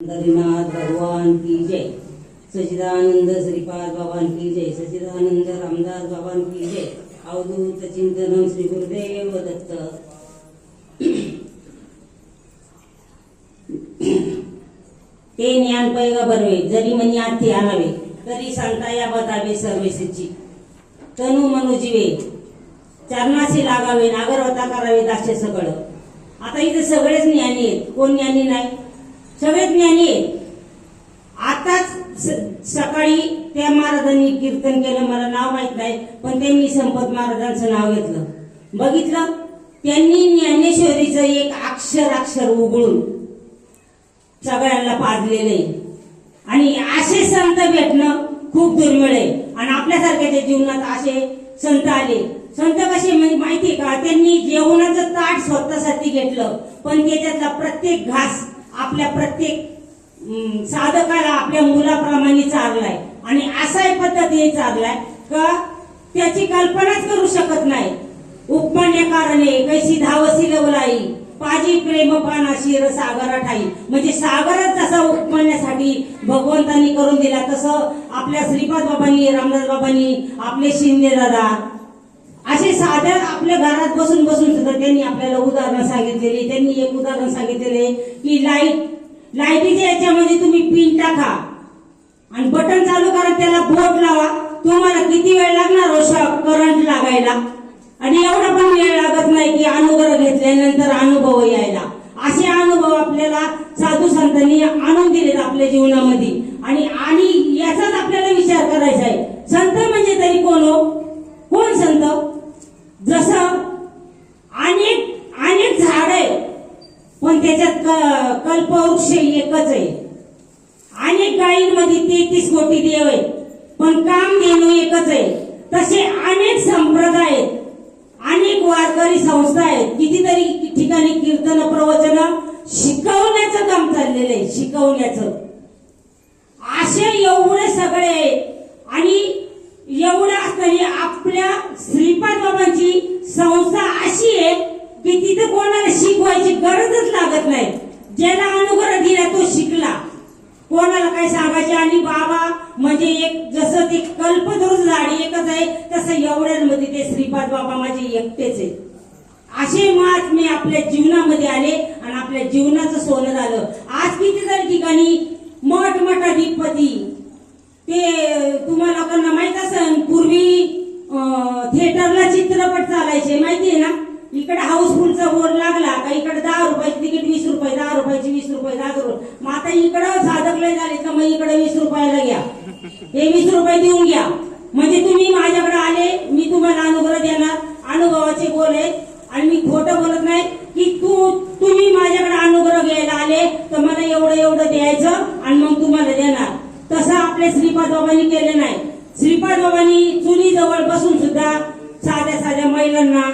पंढरीनाथ भगवान की जय। सचिदानंद श्रीपाद भगवान की जय। सचिदानंद रामदास भगवान की जय। अवधूत चिंतन श्री गुरुदेव दत्त। ते ज्ञान पैगा भरवे जरी मनी आत्ती आणावे तरी सांगता या बतावे सर्वेसीची तनु मनु जीवे चरणाशी लागावे नागरवता करावे दास्य सगळं। आता इथे सगळेच ज्ञानी आहेत. कोण ज्ञानी नाही? सगळेच ज्ञानी आहेत आताच स- सकाळी त्या महाराजांनी कीर्तन केलं मला नाव माहीत नाही पण त्यांनी संपत महाराजांचं नाव घेतलं. बघितलं? त्यांनी ज्ञानेश्वरीचं एक अक्षर अक्षर उघडून सगळ्यांना पाजलेलं आहे. आणि असे संत भेटणं खूप दुर्मिळ आहे. आणि आपल्यासारख्याच्या जीवनात असे संत आले संत कसे म्हणजे का? त्यांनी जेवणाचं ताट स्वतःसाठी घेतलं पण त्याच्यातला प्रत्येक घास आपल्या प्रत्येक साधकाला आपल्या मुलाप्रमाणे चाललाय. आणि असाही पद्धतीने चाललाय का त्याची कल्पनाच करू शकत नाही. उपमान्य कारणे कैसी धावसी लवलाई पाजी प्रेम पाना शिर सागरा ठाई. म्हणजे सागरच जसा उपमान्यासाठी भगवंतांनी करून दिला तसं आपल्या श्रीपाद बाबांनी रामदास बाबांनी आपले शिंदे दादा असे साध्या आपल्या घरात बसून बसून सुद्धा त्यांनी आपल्याला उदाहरण सांगितलेले त्यांनी एक उदाहरण सांगितलेले की लाइट लाईटीच्या याच्यामध्ये तुम्ही पिन टाका. आणि बटन चालू करा त्याला बोट लावा. तुम्हाला किती वेळ लागणार हो करंट लागायला? आणि एवढा पण वेळ लागत नाही की अनुग्रह घेतल्यानंतर अनुभव यायला. असे अनुभव आपल्याला साधू संतांनी आणून दिलेत आपल्या जीवनामध्ये. आणि आणि याचाच आपल्याला विचार करायचा आहे. संत म्हणजे तरी कोण हो संत जसं अनेक अनेक झाड आहे पण त्याच्यात क- कल्पवृक्ष एकच आहे. अनेक गायींमध्ये तेहतीस कोटी देव आहेत पण काम देणं एकच आहे. तसे अनेक संप्रदाय आहेत अनेक वारकरी संस्था आहेत. कितीतरी ठिकाणी कीर्तन प्रवचन शिकवण्याचं काम चाललेलं आहे शिकवण्याचं. असे एवढे सगळे आहेत आणि एवढं असताना आपल्या श्रीपाद बाबांची संस्था अशी आहे की तिथे कोणाला शिकवायची गरजच लागत नाही. ज्याला अनुग्रह दिला तो शिकला. कोणाला काय सांगायचे? आणि बाबा म्हणजे एक जसं ते कल्पतरू झाडी एकच आहे तसं एवढ्यांमध्ये ते श्रीपाद बाबा माझे एकटेच आहे असे महात्मे आपल्या जीवनामध्ये आले आणि आपल्या जीवनाचं सोनं झालं. आज कितीतरी ठिकाणी मठ मठाधिपती ते तुम्हाला लोकांना माहीत असेल पूर्वी थिएटरला चित्रपट चालायचे माहिती आहे ना? इकडे हाऊसफुलचा बोर लागला का इकडे दहा रुपयाची तिकीट वीस रुपये दहा रुपयाची वीस रुपये दहा रुपये मग आता इकडं साधकले झाले का मग इकडे वीस रुपयाला घ्या. हे वीस रुपये देऊन घ्या. म्हणजे तुम्ही माझ्याकडे आले मी तुम्हाला अनुग्रह देणार. अनुभवाचे बोल आहे आणि मी खोटं बोलत नाही की तू तुम्ही माझ्याकडे अनुग्रह घ्यायला आले तर मला एवढं एवढं द्यायचं आणि मग तुम्हाला देणार. तसं आपल्या श्रीपाद बाबांनी केले नाही. श्रीपाद बाबांनी चुलीजवळ बसून सुद्धा साध्या साध्या महिलांना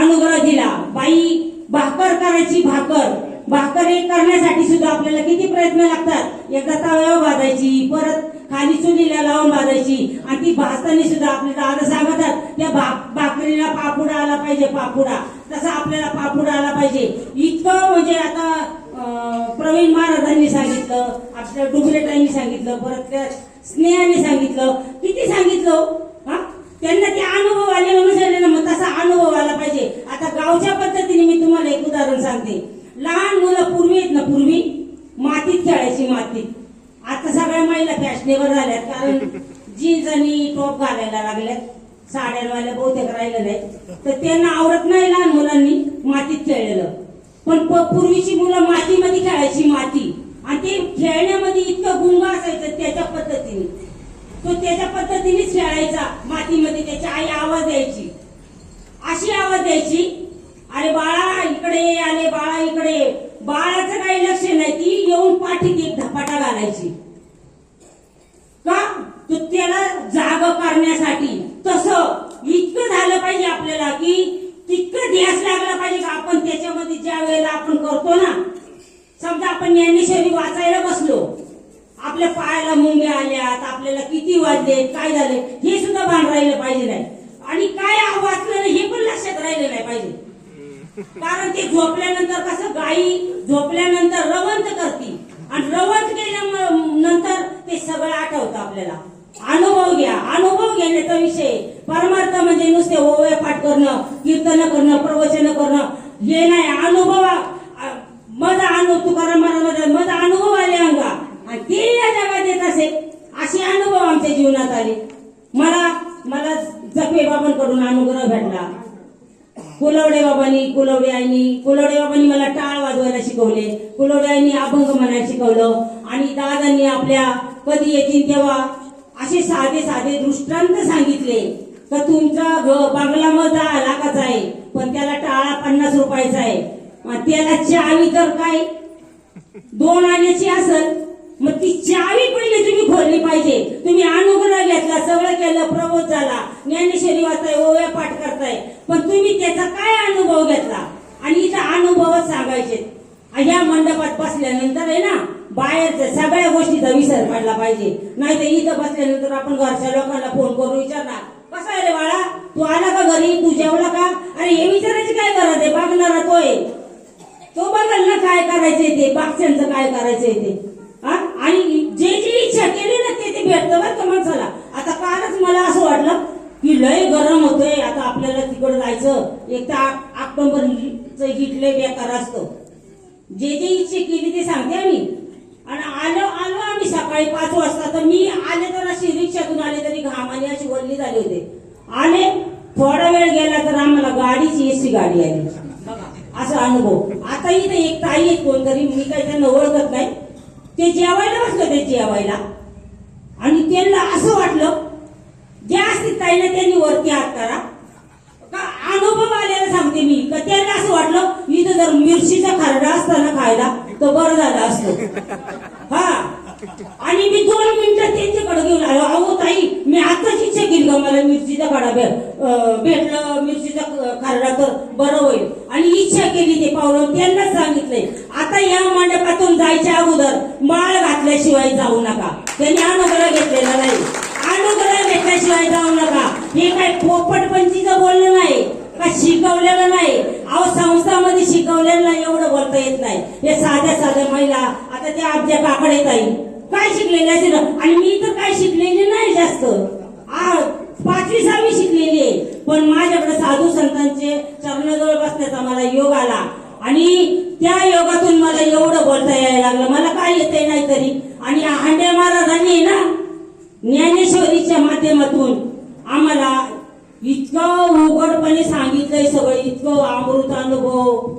अनुग्रह दिला बाई भाकर करायची भाकर. भाकर हे करण्यासाठी सुद्धा आपल्याला किती प्रयत्न लागतात? एकदा तव्यावर भाजायची परत खाली चुलीला लावून भाजायची. आणि ती भाजताना सुद्धा आपले दादा सांगतात त्या भा- भाकरीला पापुडा आला पाहिजे पापुडा. तसा आपल्याला पापुडा आला पाहिजे. इतकं म्हणजे आता प्रवीण महाराजांनी सांगितलं आपल्या डुबरेटांनी सांगितलं परत त्या स्नेहाने सांगितलं. किती सांगितलं हो? हा? त्यांना ते अनुभव आले म्हणून सांगितले ना मग तसा अनुभव आला पाहिजे आता गावच्या पद्धतीने मी तुम्हाला एक उदाहरण सांगते लहान मुलं पूर्वी आहेत ना पूर्वी मातीत खेळायची मातीत आता सगळ्या महिला फॅशनेबल झाल्यात कारण जीन्स आणि करायला घालायला लागल्यात बहुतेक राहिलं नाही तर त्यांना आवडत नाही लहान मुलांनी मातीत खेळलेलं. पण पूर्वीची मुलं मातीमध्ये खेळायची माती. आणि ते खेळण्यामध्ये इतकं गुंग असायचं त्याच्या पद्धतीने. तो त्याच्या पद्धतीनेच खेळायचा. मातीमध्ये त्याची आई आवाज द्यायची. अशी आवाज द्यायची अरे बाळा इकडे आले बाळा इकडे बाळाचं काही लक्ष नाही ती येऊन पाठीत एक धपाटा घालायची. करण्यासाठी. तसं इतकं झालं पाहिजे आपल्याला की तितकं ध्यास लागला पाहिजे का? आपण त्याच्यामध्ये ज्या वेळेला आपण करतो ना समजा आपण ज्ञानेश्वरी वाचायला बसलो. आपल्या पायाला मुंग्या आल्यात आपल्याला किती वाजले काय झाले हे सुद्धा भान राहिलं पाहिजे नाही. आणि काय वाचलं नाही हे पण लक्षात राहिलं नाही पाहिजे. कारण ते झोपल्यानंतर कसं गाई झोपल्यानंतर रवंत करती. आणि रवंत केल्यामुळे नंतर ते सगळं आठवतं आपल्याला. अनुभव घ्या. अनुभव घेण्याचा विषय. परमार्थ म्हणजे नुसते ओव्या पाठ करणं कीर्तन करणं प्रवचन करणं. हे नाही अनुभव अ, माझा अनुभव तुकाराम महाराज माझा अनुभव आले अंगा. आणि ते या जगात येत असे असे अनुभव आमच्या जीवनात आले. मला मला जखमे बाबांकडून अनुग्रह भेटला. कुलवडे बाबांनी कुलवडे आईनी कुलवडे बाबांनी मला टाळ वाजवायला शिकवले. कुलवडे आईनी अभंग म्हणायला शिकवलं. आणि दादांनी आपल्या कधी येतील तेव्हा असे साधे साधे दृष्टांत सांगितले तर तुमचा बंगला मग दहा लाखाचा आहे पण त्याला टाळा पन्नास रुपयाचा आहे मग त्याला चावी तर काय? दोन आण्याची असल. मग ती चावी पहिले तुम्ही खोलली पाहिजे. तुम्ही अनुग्रह घेतला सगळं केलं प्रबोध झाला. ज्ञानेश्वरी वाचताय ओव्या पाठ करताय. पण तुम्ही त्याचा काय अनुभव घेतला? आणि इथं अनुभवच सांगायचे. ह्या मंडपात बसल्यानंतर आहे ना बाहेरच्या सगळ्या गोष्टीचा विसर पडला पाहिजे. नाही तर इथं बसल्यानंतर आपण घरच्या लोकांना फोन करून विचारणार कसा आहे रे बाळा? तू आला का घरी? तू जेवला का? अरे हे विचारायची काय गरज आहे? बघणारा तो आहे. तो बघाल ना काय करायचंय ते बागच्यांचं काय करायचंय ते. हा? आणि जे जे इच्छा केली ना ते ते भेटतं बरं का माणसाला? आता कालच मला असं वाटलं की लय गरम होतोय. आता आपल्याला तिकडं जायचं. एक तर ऑक्टोबर हिट लय बेकार असतं. जे जे इच्छा केली ते सांगते आम्ही. आणि आलो आलो आम्ही सकाळी पाच वाजता. तर मी आले तर अशी रिक्षातून आले तरी घामाने अशी वल्ली झाली होते. आले थोडा वेळ गेला तर आम्हाला गाडीची एसी गाडी आली. असा अनुभव. आता इथे एक ताई आहेत कोणतरी मी काही त्यांना ओळखत नाही. ते जेवायला बसलं ते जेवायला. आणि त्यांना असं वाटलं जे असतील ताईला त्यांनी वरती हात करा. अनुभव आलेला सांगते मी तर त्यांना असं वाटलं इथं जर मिरचीचा खारडा असता ना खायला तर बरं झालं असतं. हा. आणि मी दोन मिनिटं त्यांच्याकडे घेऊन आलो. अहो ताई मी आताच इच्छा केली का मला मिरचीचा खाडा भेट भेटलं मिरचीचा खारडा तर बरं होईल. आणि इच्छा केली ते पावलं त्यांनाच सांगितले. आता या मंडपातून जायच्या अगोदर माळ घातल्याशिवाय जाऊ नका. त्यांनी अनुग्रह घेतलेला नाही. अनुग्रह घेतल्याशिवाय जाऊ नका. हे काय पोपटपंचीचं बोलणं नाही. का शिकवलेलं नाही? अहो संस्थामध्ये शिकवलेलं एवढं बोलता येत नाही. हे साध्या साध्या महिला आता त्या आमच्या काकडे ताई. काय शिकलेले असेल? आणि मी तर काय शिकलेली नाही जास्त. आ, पाचवी सहावी शिकलेली आहे. पण माझ्याकडे साधू संतांचे चरणाजवळ बसण्याचा मला योग आला. आणि त्या योगातून मला एवढं बोलता यायला लागलं. मला काय येते नाही तरी आणि हांडे महाराजांनी ना ज्ञानेश्वरीच्या माध्यमातून आम्हाला इतकं सांगितलंय सगळं इतकं अमृत अनुभव.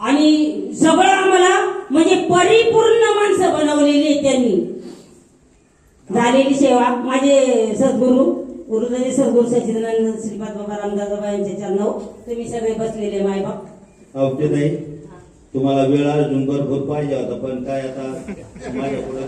आणि सगळं आम्हाला म्हणजे परिपूर्ण माणसं बनवलेली त्यांनी. झालेली सेवा. माझे सद्गुरू गुरुदेव सद्गुरू सचिदानंद श्रीपाद बाबा रामदासबाबा यांच्या चरणव तुम्ही सगळे बसलेले मायबाप बाप. तुम्हाला वेळ अजून भरपूर पाहिजे होता पण काय आता माझ्या पुढे